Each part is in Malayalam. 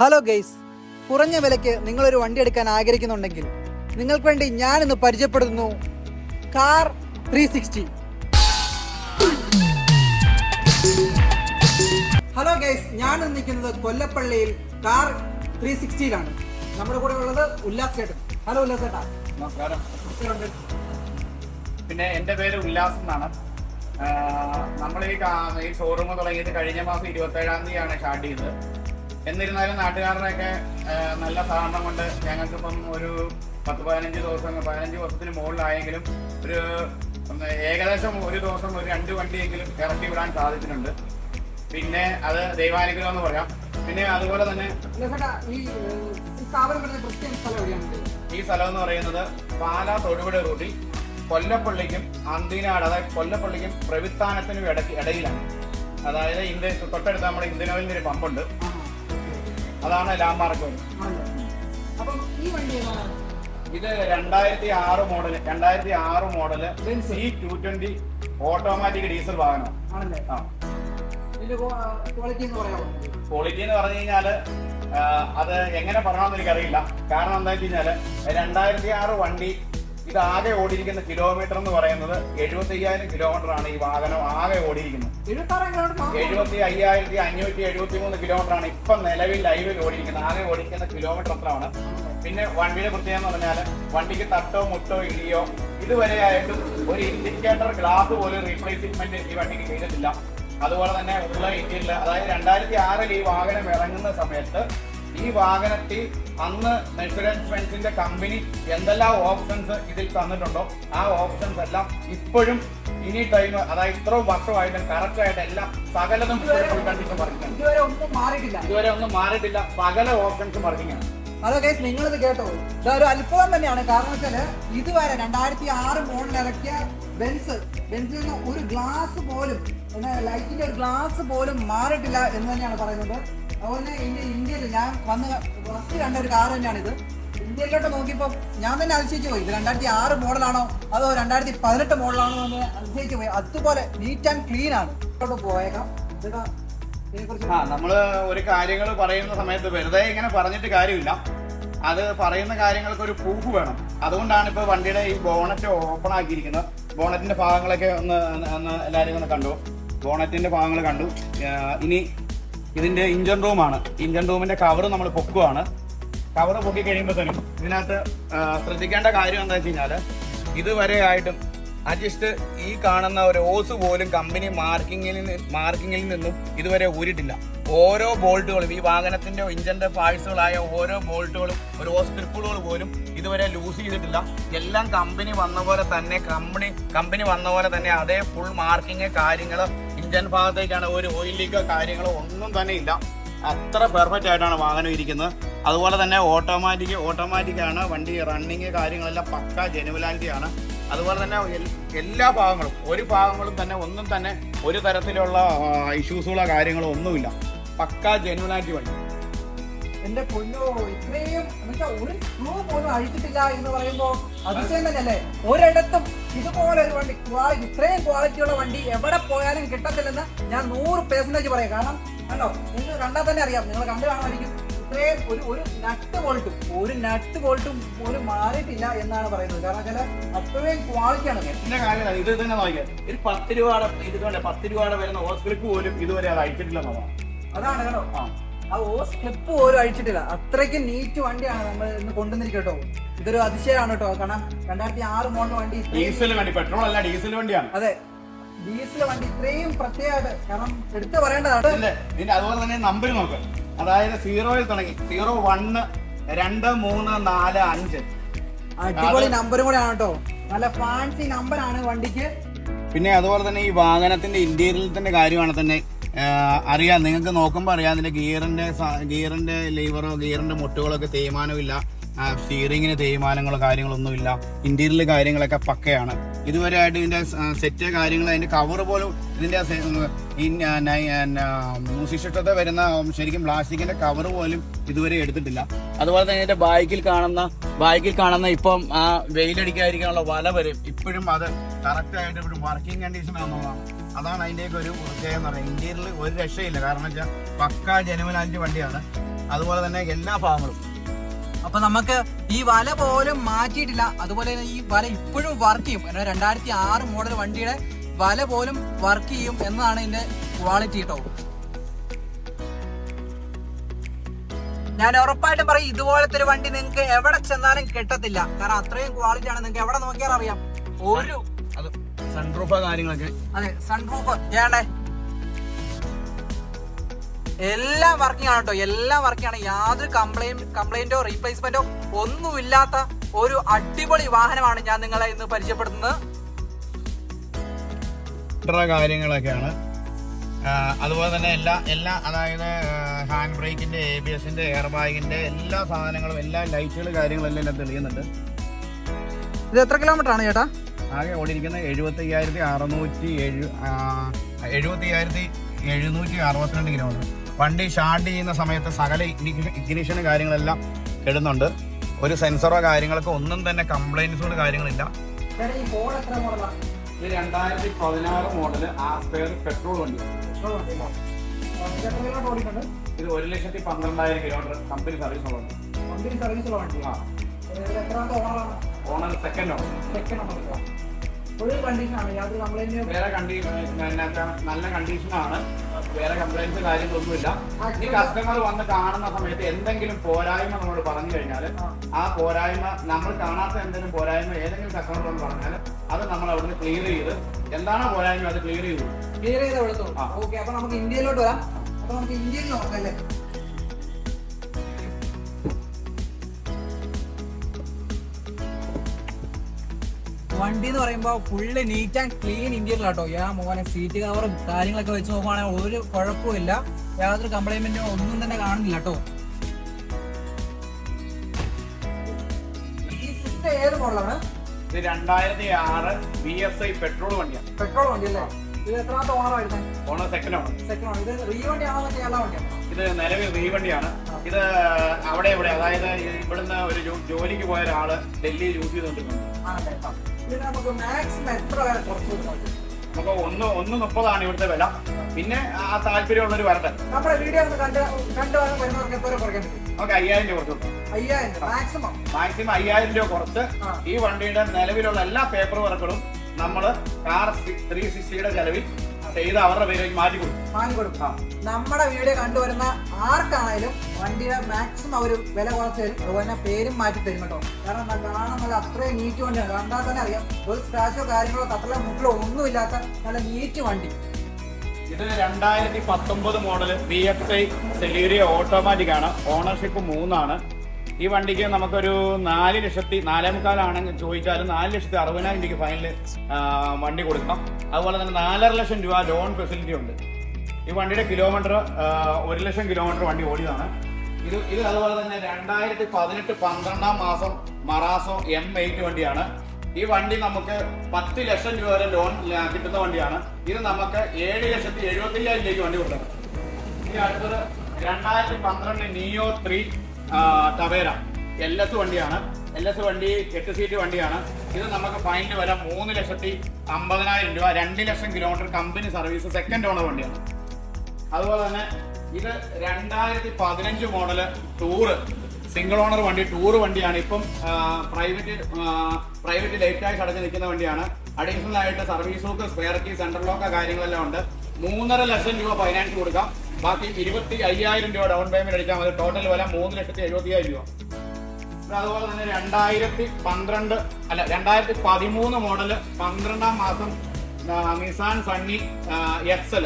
ഹലോ ഗെയ്സ് കുറഞ്ഞ വിലയ്ക്ക് നിങ്ങളൊരു വണ്ടി എടുക്കാൻ ആഗ്രഹിക്കുന്നുണ്ടെങ്കിൽ നിങ്ങൾക്ക് വേണ്ടി ഞാൻ ഇന്ന് പരിചയപ്പെടുത്തുന്നു car three sixty hello guys ഞാൻ നിൽക്കുന്നത് കൊല്ലപ്പള്ളിയിൽ കാർ ത്രീ സിക്സ്റ്റിയിലാണ് നമ്മുടെ കൂടെ ഉള്ളത് ഉല്ലാസ് ചേട്ടൻ. ഹലോ ഉല്ലാസ് ചേട്ടാ. നമസ്കാരം. പിന്നെ എന്റെ പേര് ഉല്ലാസ് എന്നാണ്. നമ്മൾ ഈ ഷോറൂം തുടങ്ങിയത് കഴിഞ്ഞ മാസം ഇരുപത്തേഴാം തീയതിയാണ് സ്റ്റാർട്ട് ചെയ്തത്. എന്നിരുന്നാലും നാട്ടുകാരുടെയൊക്കെ നല്ല സഹകരണം കൊണ്ട് ഞങ്ങൾക്കിപ്പം ഒരു പത്ത് പതിനഞ്ച് ദിവസം പതിനഞ്ച് ദിവസത്തിന് മുകളിലായെങ്കിലും ഒരു ഏകദേശം ഒരു ദിവസം ഒരു രണ്ട് വണ്ടിയെങ്കിലും ഇറക്കി വിടാൻ സാധിച്ചിട്ടുണ്ട്. പിന്നെ അത് ദൈവാനുഗ്രഹം എന്ന് പറയാം. പിന്നെ അതുപോലെ തന്നെ ഈ സ്ഥലം എന്ന് പറയുന്നത് പാല തൊടുപുഴ റൂട്ടിൽ കൊല്ലപ്പള്ളിക്കും അന്തിനാട് അതായത് കൊല്ലപ്പള്ളിക്കും പ്രവിത്താനത്തിനും ഇടയ്ക്ക് ഇടയിലാണ്. അതായത് ഇന്ത്യ തൊട്ടടുത്ത് നമ്മുടെ ഇന്ത്യൻ ഓയിലിന്റെ ഒരു പമ്പുണ്ട്. അതാണ് ലാംബാർക്ക് അപ്പം ഈ വണ്ടി ഏതാണ്? ഇത് രണ്ടായിരത്തി ആറ് മോഡൽ രണ്ടായിരത്തി ആറ് model C two twenty automatic diesel വാഹനം. ക്വാളിറ്റി എന്ന് പറഞ്ഞു കഴിഞ്ഞാൽ അത് എങ്ങനെ പറയണമെന്ന് എനിക്കറിയില്ല. കാരണം എന്താ വെച്ച് കഴിഞ്ഞാൽ രണ്ടായിരത്തി ആറ് വണ്ടി ഇത് ആകെ ഓടിയിരിക്കുന്ന കിലോമീറ്റർ എന്ന് പറയുന്നത് എഴുപത്തി അയ്യായിരം കിലോമീറ്റർ ആണ് ഈ വാഹനം ആകെ ഓടിയിരിക്കുന്നത്. എഴുപത്തി അയ്യായിരത്തി അഞ്ഞൂറ്റി എഴുപത്തി മൂന്ന് കിലോമീറ്റർ ആണ് ഇപ്പൊ നിലവിൽ ലൈവിൽ ഓടിയിരിക്കുന്നത്. ആകെ ഓടിക്കുന്ന കിലോമീറ്റർ എത്രയാണ് പിന്നെ വണ്ടിയുടെ പ്രത്യേകത എന്ന് പറഞ്ഞാൽ വണ്ടിക്ക് തട്ടോ മുട്ടോ ഇടിയോ ഇതുവരെ ആയിട്ടും ഒരു ഇൻഡിക്കേറ്റർ ഗ്ലാസ് പോലും റീപ്ലേസ്മെന്റ് ഈ വണ്ടിക്ക് ചെയ്തിട്ടില്ല. അതുപോലെ തന്നെ ഉള്ള ഇന്ത്യയിൽ അതായത് രണ്ടായിരത്തി ആറിൽ ഈ വാഹനം ഇറങ്ങുന്ന സമയത്ത് ഈ വാഹനത്തിൽ അന്ന് മെഴ്സിഡൻസ് ബെൻസിന്റെ കമ്പനി എന്തെല്ലാം ഓപ്ഷൻസ് ഇതിൽ തന്നിട്ടുണ്ടോ ആ ഓപ്ഷൻസ് എല്ലാം ഇപ്പോഴും ഇനി ടൈം അതായത് ഇത്രയും വർഷമായിട്ടും കറക്റ്റ് ആയിട്ട് എല്ലാം സകലതും കണ്ടിട്ട് ഇതുവരെ ഒന്നും മാറിയിട്ടില്ല. ഇതുവരെ ഒന്നും മാറിയിട്ടില്ല. സകല ഓപ്ഷൻസ് വർക്കിംഗ് അതോ കേസ് നിങ്ങളിത് കേട്ടോ. ഇതൊരു അത്ഭുതം തന്നെയാണ്. കാരണം വെച്ചാൽ ഇതുവരെ രണ്ടായിരത്തി ആറ് മോഡൽ ഇറക്കിയ ബെൻസ് ബെൻസിൽ നിന്ന് ഒരു ഗ്ലാസ് പോലും ലൈറ്റിന്റെ ഒരു ഗ്ലാസ് പോലും മാറിയിട്ടില്ല എന്ന് തന്നെയാണ് പറയുന്നത്. അതുപോലെ ഇന്ത്യ ഇന്ത്യയിൽ ഞാൻ വന്ന് ഫസ്റ്റ് കണ്ട ഒരു കാർ തന്നെയാണ് ഇത് ഇന്ത്യയിലോട്ട് നോക്കിയപ്പോൾ ഞാൻ തന്നെ അതിശയിച്ചു പോയി. ഇത് രണ്ടായിരത്തി ആറ് മോഡലാണോ? അതോ രണ്ടായിരത്തി പതിനെട്ട് മോഡലാണോ എന്ന് അതിശയിച്ചു പോയി. അതുപോലെ നീറ്റ് ആൻഡ് ക്ലീൻ ആണ്. ഇങ്ങോട്ട് പോയേക്കാം. ആ നമ്മൾ ഒരു കാര്യങ്ങൾ പറയുന്ന സമയത്ത് വെറുതെ ഇങ്ങനെ പറഞ്ഞിട്ട് കാര്യമില്ല. അത് പറയുന്ന കാര്യങ്ങൾക്ക് ഒരു പ്രൂഫ് വേണം. അതുകൊണ്ടാണ് ഇപ്പൊ വണ്ടിയുടെ ഈ ബോണറ്റ് ഓപ്പൺ ആക്കിയിരിക്കുന്നത്. ബോണറ്റിന്റെ ഭാഗങ്ങളൊക്കെ ഒന്ന് ഒന്ന് എല്ലാവരും ഒന്ന് കണ്ടു. ബോണറ്റിന്റെ ഭാഗങ്ങൾ കണ്ടു. ഇനി ഇതിന്റെ ഇഞ്ചൻ റൂമാണ് ഇഞ്ചൻ റൂമിന്റെ കവർ നമ്മൾ പൊക്കുവാണ്. കവർ പൊക്കി കഴിയുമ്പോഴത്തേനും ഇതിനകത്ത് ശ്രദ്ധിക്കേണ്ട കാര്യം എന്താ വെച്ച് കഴിഞ്ഞാൽ ഇതുവരെ ആയിട്ടും അജിസ്റ്റ് ഈ കാണുന്ന ഒരു ഓസ് പോലും കമ്പനി മാർക്കിങ്ങിൽ മാർക്കിങ്ങിൽ നിന്നും ഇതുവരെ ഊരിട്ടില്ല. ഓരോ ബോൾട്ടുകളും ഈ വാഹനത്തിന്റെ ഇഞ്ചന്റെ പാഴ്സുകളായ ഓരോ ബോൾട്ടുകളും ഒരു ഓസ് ക്രിപ്പുകൾ പോലും ഇതുവരെ ലൂസ് ചെയ്തിട്ടില്ല. എല്ലാം കമ്പനി വന്ന പോലെ തന്നെ കമ്പനി കമ്പനി വന്ന പോലെ തന്നെ അതേ ഫുൾ മാർക്കിങ് കാര്യങ്ങൾ ഇഞ്ചൻ ഭാഗത്തേക്കാണ് ഒരു ഓയിൽ ലീക്കോ കാര്യങ്ങളോ ഒന്നും തന്നെ ഇല്ല. അത്ര പെർഫെക്റ്റ് ആയിട്ടാണ് വാഹനം ഇരിക്കുന്നത്. അതുപോലെ തന്നെ ഓട്ടോമാറ്റിക് ഓട്ടോമാറ്റിക് ആണ്. വണ്ടി റണ്ണിങ് കാര്യങ്ങളെല്ലാം പക്ക ജനുവലാന്റി ആണ്. അതുപോലെ തന്നെ എല്ലാ ഭാഗങ്ങളും ഒരു ഭാഗങ്ങളും തന്നെ ഒന്നും തന്നെ ഒരു തരത്തിലുള്ള ഇഷ്യൂസുകളോ കാര്യങ്ങളോ ഒന്നുമില്ല. പക്ക ജനുവലാന്റി വണ്ടി. എന്റെ പൊന്നോ ഇത്രയും ഒരു സ്ക്രൂ പോലും അഴിച്ചിട്ടില്ല എന്ന് പറയുമ്പോ അതിശയം തന്നെയല്ലേ? ഒരിടത്തും ഇതുപോലെ ഒരു വണ്ടി ക്വാളിറ്റി ഇത്രയും ക്വാളിറ്റിയുള്ള വണ്ടി എവിടെ പോയാലും കിട്ടത്തില്ലെന്ന് ഞാൻ നൂറ് പെർസെന്റേജ് പറയാം. കാരണം കണ്ടോ നിങ്ങൾ കണ്ടാൽ തന്നെ അറിയാം നിങ്ങൾ കണ്ടു കാണുമായിരിക്കും. ഇത്രയും ഒരു ഒരു നട്ട് ബോൾട്ടും ഒരു നട്ട് ബോൾട്ടും പോലും മാറിയിട്ടില്ല എന്നാണ് പറയുന്നത്. കാരണം വെച്ചാൽ അത്രയും ക്വാളിറ്റിയാണ് കാര്യം ഇത് തന്നെ നോക്കിയാൽ ഒരു പത്ത് രൂപയുടെ ഇത് പത്ത് രൂപയുടെ വരുന്ന ഹോസ്പിറ്റലിൽ പോലും ഇതുവരെ അത് അയച്ചിട്ടില്ല അതാണ് കേട്ടോ ആ ഓ സ്റ്റെപ്പ് പോലും അഴിച്ചിട്ടില്ല. അത്രയ്ക്ക് നീറ്റ് വണ്ടിയാണ് നമ്മൾ ഇന്ന് കൊണ്ടുവന്നിരിക്കട്ടോ ഇതൊരു അതിശയമാണ് കേട്ടോ. കാരണം രണ്ടായിരത്തി ആറ് മോഡൽ വണ്ടി ഡീസൽ വണ്ടി പെട്രോൾ അല്ല ഡീസൽ വണ്ടിയാണ്. അതെ. ഡീസൽ വണ്ടി ഇത്രയും പ്രത്യേകമായിട്ട് കാരണം എടുത്തു പറയേണ്ടതാണ്. ഇതിന്റെ അതുപോലെ തന്നെ നമ്പർ നോക്ക്. അതായത് സീറോയിൽ തുടങ്ങി. സീറോ വണ്ണ് രണ്ട് മൂന്ന് നാല് അഞ്ച്. അടിപൊളി നമ്പറും കൂടെ ആണ് കേട്ടോ. നല്ല ഫാൻസി നമ്പർ ആണ് വണ്ടിക്ക്. പിന്നെ അതുപോലെ തന്നെ ഈ വാഹനത്തിന്റെ ഇന്റീരിയറിന്റെ കാര്യമാണ് തന്നെ അറിയാം. നിങ്ങൾക്ക് നോക്കുമ്പോൾ അറിയാം. അതിന്റെ ഗിയറിന്റെ ഗിയറിന്റെ ലീവറോ ഗിയറിന്റെ മുട്ടുകളൊക്കെ തേയ്മാനമില്ല സ്റ്റിയറിങ്ങിന് തേയ്മാനങ്ങളോ കാര്യങ്ങളൊന്നുമില്ല. ഇന്റീരിയൽ കാര്യങ്ങളൊക്കെ പക്കയാണ്. ഇതുവരെ ആയിട്ട് ഇതിന്റെ സെറ്റ് കാര്യങ്ങൾ അതിന്റെ കവർ പോലും ഇതിന്റെ മൂസിഷ്ടത്തെ വരുന്ന ശരിക്കും പ്ലാസ്റ്റിക്കിന്റെ കവർ പോലും ഇതുവരെ എടുത്തിട്ടില്ല. അതുപോലെ തന്നെ ഇതിന്റെ ബാക്കിൽ കാണുന്ന ബാക്കിൽ കാണുന്ന ഇപ്പം ആ വെയിലടിക്കാതിരിക്കാനുള്ള വല വരും. ഇപ്പോഴും അത് കറക്റ്റ് ആയിട്ട് ഒരു വർക്കിംഗ് കണ്ടീഷൻ ആണെന്നുള്ളതാണ്. അതാണ് അതിന്റെയൊക്കെ ഒരു പ്രത്യേകം എന്ന് പറയുന്നത്. ഇന്ത്യയിൽ ഒരു രക്ഷയില്ല. കാരണം വെച്ചാൽ പക്ക ജനുവനാലിറ്റി വണ്ടിയാണ്. അതുപോലെ തന്നെ എല്ലാ ഭാഗങ്ങളും. അപ്പൊ നമുക്ക് ഈ വല പോലും മാറ്റിയിട്ടില്ല. അതുപോലെ തന്നെ ഈ വല ഇപ്പോഴും വർക്ക് ചെയ്യും. രണ്ടായിരത്തി ആറ് മോഡൽ വണ്ടിയുടെ വല പോലും വർക്ക് ചെയ്യും എന്നതാണ് ഇതിന്റെ ക്വാളിറ്റി കേട്ടോ ഞാൻ ഉറപ്പായിട്ടും പറയും ഇതുപോലത്തെ ഒരു വണ്ടി നിങ്ങൾക്ക് എവിടെ ചെന്നാലും കിട്ടത്തില്ല. കാരണം അത്രയും ക്വാളിറ്റി ആണ്. നിങ്ങൾക്ക് എവിടെ നോക്കിയാൽ അറിയാം. ഒരു അത് സൺറൂഫ് കാര്യങ്ങളൊക്കെ. അതെ സൺറൂഫ് ചെയ്യണ്ടേ എല്ലാം വർക്കിംഗ് ആണ് കേട്ടോ എല്ലാം വർക്കിംഗ് ആണ്. യാതൊരു കംപ്ലൈന്റ് കംപ്ലൈന്റോ റീപ്ലേസ്മെന്റോ ഒന്നുമില്ലാത്ത ഒരു അടിപൊളി വാഹനമാണ് ഞാൻ നിങ്ങളെ ഇന്ന് പരിചയപ്പെടുത്തുന്നത്. കാര്യങ്ങളൊക്കെയാണ്. അതുപോലെ തന്നെ എല്ലാ എല്ലാ അതായത് ഹാൻഡ് ബ്രേക്കിന്റെ എ ബി എസിന്റെ എയർ ബാഗിന്റെ എല്ലാ സാധനങ്ങളും എല്ലാ ലൈറ്റുകൾ കാര്യങ്ങളെല്ലാം എല്ലാം തെളിയുന്നുണ്ട്. ഇത് എത്ര കിലോമീറ്റർ ആണ് ചേട്ടാ? ആകെ ഓടിയിരിക്കുന്നത് എഴുപത്തി അയ്യായിരത്തി അറുന്നൂറ്റി എഴു എഴുപത്തി അയ്യായിരത്തി എഴുന്നൂറ്റി അറുപത്തിരണ്ട് കിലോമീറ്റർ വണ്ടി സ്റ്റാർട്ട് ചെയ്യുന്ന സമയത്ത് സകല ഇഗ്നിഷനും കാര്യങ്ങളെല്ലാം കിടുന്നുണ്ട്. ഒരു സെൻസറോ കാര്യങ്ങളൊക്കെ ഒന്നും തന്നെ കംപ്ലൈൻസുകൾ കാര്യങ്ങളില്ല. ഇത് രണ്ടായിരത്തി പതിനാറ് മോഡൽ ആസ്പെയർ പെട്രോൾ വണ്ടി. ഇത് ഒരു ലക്ഷത്തി പന്ത്രണ്ടായിരം കിലോമീറ്റർ കമ്പനി സർവീസ് ഉള്ളത് കമ്പനി വണ്ടി. എത്രാമത്തെ ഓണറാണ് owner second owner second owner full കണ്ടീഷനാണ് യാതൊരു കംപ്ലൈന്റ് വേറെ നല്ല കണ്ടീഷനാണ് വേറെ കംപ്ലൈൻസ് കാര്യങ്ങളൊന്നുമില്ല. ഇനി കസ്റ്റമർ വന്ന് കാണുന്ന സമയത്ത് എന്തെങ്കിലും പോരായ്മ നമ്മൾ പറഞ്ഞു കഴിഞ്ഞാൽ ആ. പോരായ്മ നമ്മൾ കാണാത്ത എന്തെങ്കിലും പോരായ്മ ഏതെങ്കിലും കസ്റ്റമർ വന്ന് പറഞ്ഞാൽ അത് നമ്മൾ അവിടുന്ന് ക്ലിയർ ചെയ്ത് എന്താണോ പോരായ്മ അത് ക്ലിയർ ചെയ്തു. ക്ലിയർ ചെയ്ത് എടുത്തു ആ. ഓക്കെ അപ്പൊ നമുക്ക് ഇന്ത്യയിലോട്ട് വരാം. അപ്പൊ നമുക്ക് ഇന്ത്യയിൽ നോക്കാം അല്ലേ? വണ്ടി എന്ന് പറയുമ്പോൾ ഫുള്ള് നീറ്റ് ആൻഡ് ക്ലീൻ ഇന്ത്യയിൽ കേട്ടോ യാ മോനെ സീറ്റ് കവറും കാര്യങ്ങളൊക്കെ വെച്ച് നോക്കുവാണെങ്കിൽ ഒരു കുഴപ്പമില്ല യാതൊരു കംപ്ലൈൻമെന്റോ ഒന്നും തന്നെ കാണുന്നില്ല കേട്ടോ ഈ സിസ്റ്റം ഏത് മോഡലാണ് ഇത് രണ്ടായിരത്തി ആറ് ബി എസ് ഐ പെട്രോൾ വണ്ടിയാണ്. പെട്രോൾ വണ്ടി അല്ലേ ഇത് എത്രാമത്തെ owner second owner second owner ഇത് റീ വണ്ടിയാണോ മറ്റേ എല്ലാ വണ്ടിയാണോ? ഇത് നിലവിൽ റീവണ്ടിയാണ് ഇത് അവിടെ ഇവിടെ അതായത് ഇവിടുന്ന് ഒരു ജോലിക്ക് പോയ ഒരാൾ ഡൽഹിയിൽ യൂസ് ചെയ്തുകൊണ്ടിരുന്നത് നമുക്ക് മാക്സിമം എത്ര വരെ കുറച്ച് നമുക്ക് ഒന്ന് ഒന്ന് മുപ്പതാണ് ഇവിടുത്തെ വില. പിന്നെ ആ താല്പര്യമുള്ളവർ വരട്ടെ. നമ്മുടെ വീഡിയോ ഒന്ന് കണ്ട് കണ്ടു വരുന്നവർക്ക് എത്ര കുറയ്ക്കാൻ പറ്റും? നമുക്ക് അയ്യായിരം രൂപ കൊടുത്തു. അയ്യായിരം മാക്സിമം മാക്സിമം അയ്യായിരം രൂപ കുറച്ച്. ഈ വണ്ടിയുടെ നിലവിലുള്ള എല്ലാ പേപ്പർ വർക്കുകളും നമ്മൾ കാർ ത്രീ സിക്സ്റ്റിയുടെ ചെലവിൽ ചെയ്ത് അവരുടെ പേരിലേക്ക് മാറ്റി കൊടുക്കും. വാങ്ങി കൊടുക്കാം നമ്മുടെ വീഡിയോ കണ്ടുവരുന്ന ആർക്കാണേലും വണ്ടിയുടെ മാക്സിമം അവർ വില കുറച്ച് തരും. അതുപോലെ തന്നെ പേരും മാറ്റി തരും കേട്ടോ. കാരണം കാണാൻ നല്ല അത്രയും നീറ്റ് വണ്ടിയാണ് കണ്ടാൽ തന്നെ അറിയാം. ഒരു സ്ക്രാച്ചോ കാര്യങ്ങളോ തട്ടലോ മുട്ടിലോ ഒന്നുമില്ലാത്ത നല്ല നീറ്റ് വണ്ടി. ഇത് രണ്ടായിരത്തി പത്തൊമ്പത് model B F I Celerio automatic ആണ്. ഓണർഷിപ്പ് മൂന്നാണ്. ഈ വണ്ടിക്ക് നമുക്കൊരു നാല് ലക്ഷത്തി നാലേ മുക്കാലാണെങ്കിൽ ചോദിച്ചാലും നാല് ലക്ഷത്തി അറുപതിനായിരം രൂപയ്ക്ക് ഫൈനൽ വണ്ടി കൊടുക്കാം. അതുപോലെ തന്നെ നാലര ലക്ഷം രൂപ ലോൺ ഫെസിലിറ്റി ഉണ്ട്. ഈ വണ്ടിയുടെ കിലോമീറ്റർ ഒരു ലക്ഷം കിലോമീറ്റർ വണ്ടി ഓടിയതാണ്. ഇത് ഇത് അതുപോലെ തന്നെ രണ്ടായിരത്തി പതിനെട്ട് പന്ത്രണ്ടാം മാസം മറാസോ എം എയ്റ്റ് വണ്ടിയാണ്. ഈ വണ്ടി നമുക്ക് പത്ത് ലക്ഷം രൂപ വരെ ലോൺ കിട്ടുന്ന വണ്ടിയാണ്. ഇത് നമുക്ക് ഏഴ് ലക്ഷത്തി എഴുപത്തി അയ്യായിരം രൂപയ്ക്ക് വണ്ടി കൊടുക്കണം. ഇനി അടുത്തത് രണ്ടായിരത്തി പന്ത്രണ്ട് neo three Tavera L S വണ്ടിയാണ്. എൽ എസ് വണ്ടി എട്ട് സീറ്റ് വണ്ടിയാണ്. ഇത് നമുക്ക് ഫൈനൽ വരെ. മൂന്ന് ലക്ഷത്തി അമ്പതിനായിരം രൂപ. രണ്ട് lakh kilometre company service second owner വണ്ടിയാണ്. അതുപോലെ തന്നെ ഇത് രണ്ടായിരത്തി പതിനഞ്ച് മോഡൽ ടൂറ് സിംഗിൾ ഓണർ വണ്ടി ടൂർ വണ്ടിയാണ്. ഇപ്പം പ്രൈവറ്റ് പ്രൈവറ്റ് ലേറ്റായി അടഞ്ഞു നിൽക്കുന്ന വണ്ടിയാണ്. അഡീഷണൽ ആയിട്ട് service book spare key central lock കാര്യങ്ങളെല്ലാം ഉണ്ട്. മൂന്നര ലക്ഷം രൂപ ഫൈനാൻസ് കൊടുക്കാം. ബാക്കി ഇരുപത്തി അയ്യായിരം രൂപ ഡൗൺ പേയ്മെന്റ് അടിച്ചാൽ മതി. ടോട്ടൽ വില മൂന്ന് ലക്ഷത്തി എഴുപത്തി അയ്യായിരം രൂപ. അതുപോലെ തന്നെ രണ്ടായിരത്തി പന്ത്രണ്ട് അല്ല രണ്ടായിരത്തി പതിമൂന്ന് മോഡൽ പന്ത്രണ്ടാം മാസം നിസാൻ സണ്ണി എക്സൽ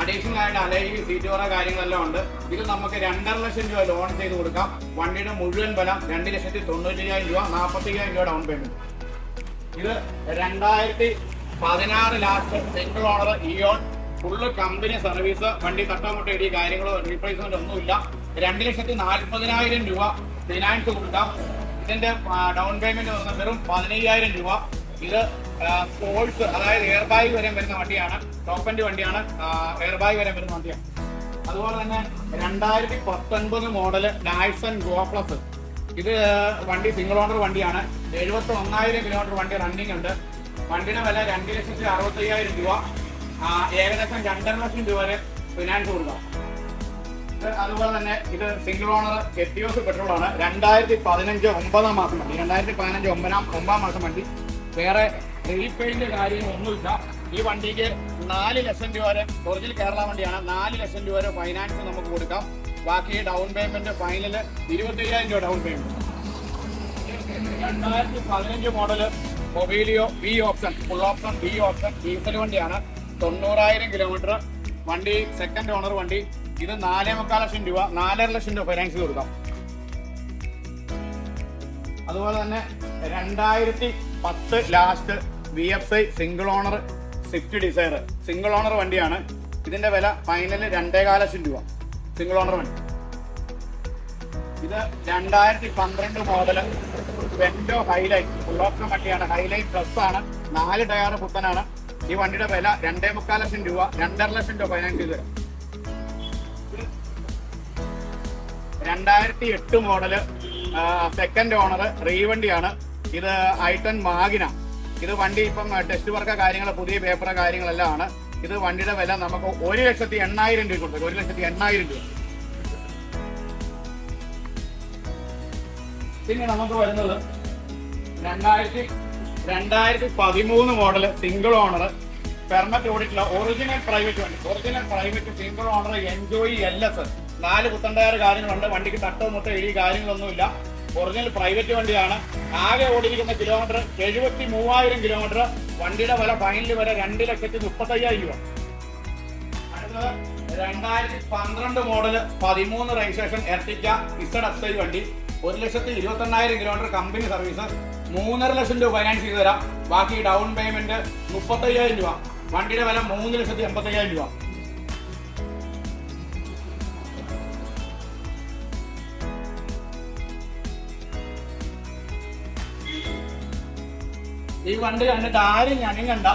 അഡീഷണൽ ആയിട്ട് അലൈവി സീറ്റോറ കാര്യങ്ങളെല്ലാം ഉണ്ട്. ഇത് നമുക്ക് രണ്ടര ലക്ഷം രൂപ ലോൺ ചെയ്ത് കൊടുക്കാം. വണ്ടിയുടെ മുഴുവൻ വില രണ്ട് ലക്ഷത്തി തൊണ്ണൂറ്റയ്യായിരം രൂപ നാൽപ്പത്തി അയ്യായിരം രൂപ ഡൗൺ പേയ്മെന്റ് ഇത് രണ്ടായിരത്തി പതിനാറ് last single owner Eon full company service വണ്ടി തട്ടാമുട്ട ഇടി കാര്യങ്ങളോ റീപ്ലേസ്മെന്റ് ഒന്നുമില്ല. രണ്ട് ലക്ഷത്തി നാൽപ്പതിനായിരം രൂപ ഫിനാൻസ് കൊടുക്കാം ഇതിന്റെ ഡൗൺ പേയ്മെന്റ് വന്ന വെറും പതിനയ്യായിരം രൂപ. ഇത് സ്പോർട്സ് അതായത് എയർ ബാഗ് വരെ വരുന്ന വണ്ടിയാണ്. ടോപ്പ് എൻഡ് വണ്ടിയാണ്. എയർ ബാഗ് വരെ വരുന്ന വണ്ടിയാണ്. അതുപോലെ തന്നെ രണ്ടായിരത്തി പത്തൊൻപത് മോഡൽ ഗോ പ്ലസ് ഇത് വണ്ടി സിംഗിൾ ഓണർ വണ്ടിയാണ്. എഴുപത്തി ഒന്നായിരം കിലോമീറ്റർ വണ്ടി റണ്ണിങ് ഉണ്ട്. വണ്ടിയുടെ വില രണ്ട് ലക്ഷത്തി അറുപത്തയ്യായിരം രൂപ. ഏകദേശം രണ്ടര ലക്ഷം രൂപ വരെ ഫിനാൻസ് കൊടുക്കാം. അതുപോലെ തന്നെ ഇത് സിംഗിൾ ഓണർ എത്തിയോസ് പെട്രോൾ ആണ്. രണ്ടായിരത്തി പതിനഞ്ച് ഒമ്പതാം മാസം വണ്ടി. രണ്ടായിരത്തി പതിനഞ്ച് ഒമ്പതാം ഒമ്പതാം മാസം വണ്ടി. വേറെ റീപെയിന്റ് കാര്യങ്ങളൊന്നുമില്ല. ഈ വണ്ടിക്ക് നാല് ലക്ഷം രൂപ വരെ ഒറിജിനൽ കേരള വണ്ടിയാണ്. നാല് ലക്ഷം രൂപ വരെ ഫൈനാൻസ് നമുക്ക് കൊടുക്കാം. ബാക്കി ഡൗൺ പേയ്മെന്റ് ഫൈനൽ ഇരുപത്തി അയ്യായിരം രൂപ ഡൗൺ പേയ്മെന്റ് രണ്ടായിരത്തി പതിനഞ്ച് model Mobilio B option full option B option diesel വണ്ടിയാണ്. തൊണ്ണൂറായിരം കിലോമീറ്റർ വണ്ടി സെക്കൻഡ് ഓണർ വണ്ടി. ഇത് നാലേ മുക്കാൽ ലക്ഷം രൂപ നാലര ലക്ഷം രൂപ ഫൈനാൻസ് കൊടുക്കാം. അതുപോലെ തന്നെ രണ്ടായിരത്തി പത്ത് last V F I single owner Swift Dzire single owner വണ്ടിയാണ്. ഇതിന്റെ വില ഫൈനൽ രണ്ടേകാല ലക്ഷം രൂപ. സിംഗിൾ ഓണർ വണ്ടി. ഇത് രണ്ടായിരത്തി പന്ത്രണ്ട് മോഡൽ വെൻഡോ ഹൈലൈറ്റ് ഓപ്ഷൻ വണ്ടിയാണ്. ഹൈലൈറ്റ് പ്ലസ് ആണ്. നാല് ടയർ പുത്തനാണ്. ഈ വണ്ടിയുടെ വില രണ്ടേ മുക്കാൽ ലക്ഷം രൂപ രണ്ടര ലക്ഷം രൂപ ഫൈനാൻസ് ചെയ്ത് തരാം. രണ്ടായിരത്തി എട്ട് മോഡൽ സെക്കൻഡ് ഓണർ റീവണ്ടിയാണ്. ഇത് ഐട്ടൺ മാഗിന. ഇത് വണ്ടി ഇപ്പം ടെസ്റ്റ് വർക്ക് കാര്യങ്ങൾ പുതിയ പേപ്പർ കാര്യങ്ങളെല്ലാം ആണ്. ഇത് വണ്ടിയുടെ വില നമുക്ക് ഒരു ലക്ഷത്തി എണ്ണായിരം രൂപ കൊടുത്തു ഒരു ലക്ഷത്തി എണ്ണായിരം രൂപ. പിന്നെ നമുക്ക് വരുന്നത് രണ്ടായിരത്തി രണ്ടായിരത്തി പതിമൂന്ന് മോഡൽ സിംഗിൾ ഓണർ പെർമറ്റ് ഓടിയിട്ടുള്ള ഒറിജിനൽ പ്രൈവറ്റ് വണ്ടി. Original private single owner Enjoy L S നാല് കുത്തണ്ടയാറ് കാര്യങ്ങളുണ്ട്. വണ്ടിക്ക് തട്ടോ മുട്ടോ എഴുതി കാര്യങ്ങളൊന്നുമില്ല. ഒറിജിനൽ പ്രൈവറ്റ് വണ്ടിയാണ്. ആകെ ഓടിയിരിക്കുന്ന കിലോമീറ്റർ എഴുപത്തി മൂവായിരം കിലോമീറ്റർ വണ്ടിയുടെ വില ഫൈനൽ വരെ രണ്ട് ലക്ഷത്തി മുപ്പത്തയ്യായിരം രൂപ. അടുത്തത് രണ്ടായിരത്തി പന്ത്രണ്ട് മോഡൽ പതിമൂന്ന് രജിസ്ട്രേഷൻ എർട്ടിക്ക ഇസഡ് ഐ വണ്ടി. ഒരു ലക്ഷത്തി ഇരുപത്തി എണ്ണായിരം കിലോമീറ്റർ കമ്പനി സർവീസ് മൂന്നര ലക്ഷം രൂപ ഫൈനാൻസ് ചെയ്ത് തരാം. ബാക്കി ഡൗൺ പേയ്മെന്റ് മുപ്പത്തയ്യായിരം രൂപ. വണ്ടിയുടെ വില മൂന്ന് ലക്ഷത്തി എൺപത്തയ്യായിരം രൂപ. ഈ വണ്ടി കണ്ടിട്ട് ആരും ഞാനും കണ്ട.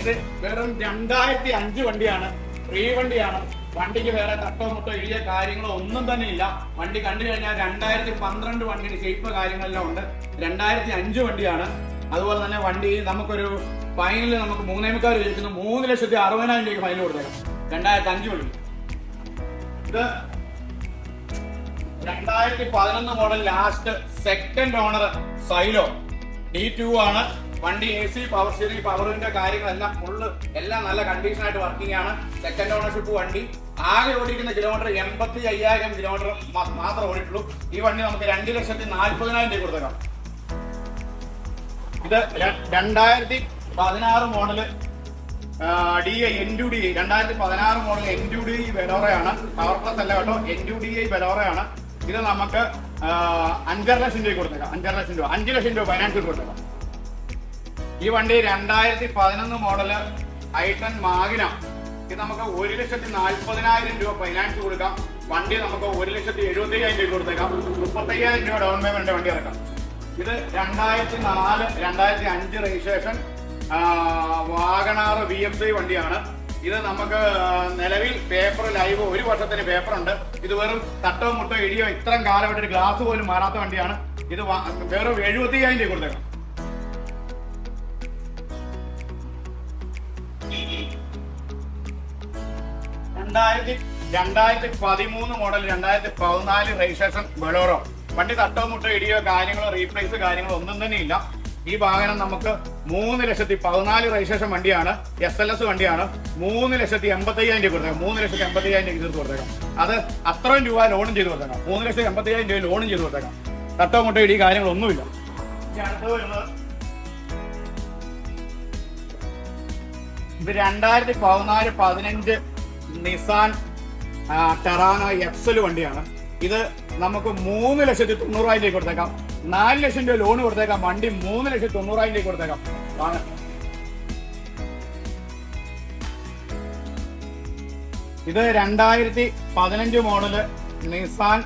ഇത് വെറും രണ്ടായിരത്തി അഞ്ച് വണ്ടിയാണ്. ഫ്രീ വണ്ടിയാണ്. വണ്ടിക്ക് വേറെ തട്ടോ മുട്ടോ ഇഴിയ കാര്യങ്ങളോ ഒന്നും തന്നെ ഇല്ല. വണ്ടി കണ്ടു കഴിഞ്ഞാൽ രണ്ടായിരത്തി പന്ത്രണ്ട് വണ്ടിയുടെ ഷേപ്പ് കാര്യങ്ങളെല്ലാം ഉണ്ട്. രണ്ടായിരത്തി അഞ്ച് വണ്ടിയാണ്. അതുപോലെ തന്നെ വണ്ടി നമുക്കൊരു ഫൈനൽ നമുക്ക് മൂന്നേ മുക്കാൽ ചോദിക്കുന്നു മൂന്ന് ലക്ഷത്തി അറുപതിനായിരം രൂപയ്ക്ക് ഫൈനൽ കൊടുത്തേക്കാം. രണ്ടായിരത്തി അഞ്ച് വണ്ടി. ഇത് രണ്ടായിരത്തി പതിനൊന്ന് model last second owner Xylo. D two ആണ്. വണ്ടി എ സി പവർ സ്റ്റിയറിംഗ് പവറിന്റെ കാര്യങ്ങളെല്ലാം ഫുള്ള് എല്ലാം നല്ല കണ്ടീഷൻ ആയിട്ട് വർക്കിംഗ് ആണ്. സെക്കൻഡ് ഓണർഷിപ്പ് വണ്ടി. ആകെ ഓടിക്കുന്ന കിലോമീറ്റർ എൺപത്തി അയ്യായിരം കിലോമീറ്റർ മാത്രമേ ഓടിയിട്ടുള്ളൂ. ഈ വണ്ടി നമുക്ക് രണ്ട് ലക്ഷത്തി നാൽപ്പതിനായിരം രൂപ കൊടുത്തേക്കാം. ഇത് രണ്ടായിരത്തി പതിനാറ് model D I N two D രണ്ടായിരത്തി പതിനാറ് model N two D I power plus അല്ല കേട്ടോ. എൻ ടു ഡി ഐ ബെലോറയാണ് ഇത് നമുക്ക് അഞ്ചര ലക്ഷം രൂപ കൊടുത്തേക്കാം. അഞ്ചര ലക്ഷം രൂപ. അഞ്ച് ലക്ഷം രൂപ ഫൈനാൻസിൽ കൊടുത്തേക്കാം. ഈ വണ്ടി രണ്ടായിരത്തി പതിനൊന്ന് മോഡൽ ഐട്ടൺ മാഗിന. ഇത് നമുക്ക് ഒരു ലക്ഷത്തി നാൽപ്പതിനായിരം രൂപ ഫൈനാൻസ് കൊടുക്കാം. വണ്ടി നമുക്ക് ഒരു ലക്ഷത്തി എഴുപത്തി അയ്യായിരം രൂപ കൊടുത്തേക്കാം. മുപ്പത്തയ്യായിരം രൂപ ഡൗൺ പേയ്മെന്റ് വണ്ടി ഇറക്കാം. ഇത് രണ്ടായിരത്തി നാല് രണ്ടായിരത്തി അഞ്ച് registration WagonR V M C വണ്ടിയാണ്. ഇത് നമുക്ക് നിലവിൽ പേപ്പർ ലൈവ് ഒരു വർഷത്തിന് പേപ്പർ ഉണ്ട്. ഇത് വെറും തട്ടോ മുട്ടോ ഇടിയോ ഇത്രയും കാലമായിട്ട് ഒരു ഗ്ലാസ് പോലും മാറാത്ത വണ്ടിയാണ്. ഇത് വെറും എഴുപത്തി അയ്യായിരം രൂപ കൊടുത്തേക്കാം. രണ്ടായിരത്തി രണ്ടായിരത്തി പതിമൂന്ന് മോഡൽ രണ്ടായിരത്തി പതിനാല് രജിസ്ട്രേഷൻ ബലോറോ വണ്ടി തട്ടോ മുട്ടോ ഇടിയോ കാര്യങ്ങളോ റീപ്ലേസ് കാര്യങ്ങളോ ഒന്നും തന്നെ ഇല്ല. ഈ വാഹനം നമുക്ക് മൂന്ന് ലക്ഷത്തി പതിനാല് രജിസ്ട്രേഷൻ വണ്ടിയാണ് എസ് എൽ എസ് വണ്ടിയാണ്. മൂന്ന് ലക്ഷത്തി എൺപത്തി അയ്യായിരം രൂപ കൊടുത്തേക്കാം. മൂന്ന് ലക്ഷത്തി എൺപത്തി അയ്യായിരം രൂപ തീർത്ത് കൊടുത്തേക്കാം. അത് അത്രയും രൂപ ലോണും ചെയ്ത് കൊടുത്തേക്കാം. മൂന്ന് ലക്ഷത്തി എൺപത്തി അയ്യായിരം രൂപ ലോണും ചെയ്ത് കൊടുത്തേക്കാം. തട്ടോ മുട്ടോ ഇടി കാര്യങ്ങളൊന്നുമില്ല അടുത്തത് ഇത് രണ്ടായിരത്തി പതിനാല് പതിനഞ്ച് നിസാൻ ടെറാനോ എക്സൽ വണ്ടിയാണ്. ഇത് നമുക്ക് മൂന്ന് ലക്ഷത്തി തൊണ്ണൂറായിരം രൂപ കൊടുത്തേക്കാം. നാല് ലക്ഷം രൂപ ലോൺ കൊടുത്തേക്കാം. വണ്ടി മൂന്ന് ലക്ഷത്തി തൊണ്ണൂറായിരം രൂപ കൊടുത്തേക്കാം. ഇത് രണ്ടായിരത്തി പതിനഞ്ച് model Nissan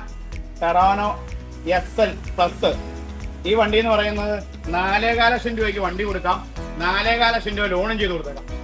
Terrano S L plus ഈ വണ്ടി എന്ന് പറയുന്നത് നാലേകാല ലക്ഷം രൂപയ്ക്ക് വണ്ടി കൊടുക്കാം. നാലേകാല ലക്ഷം രൂപ ലോണും ചെയ്ത് കൊടുത്തേക്കാം.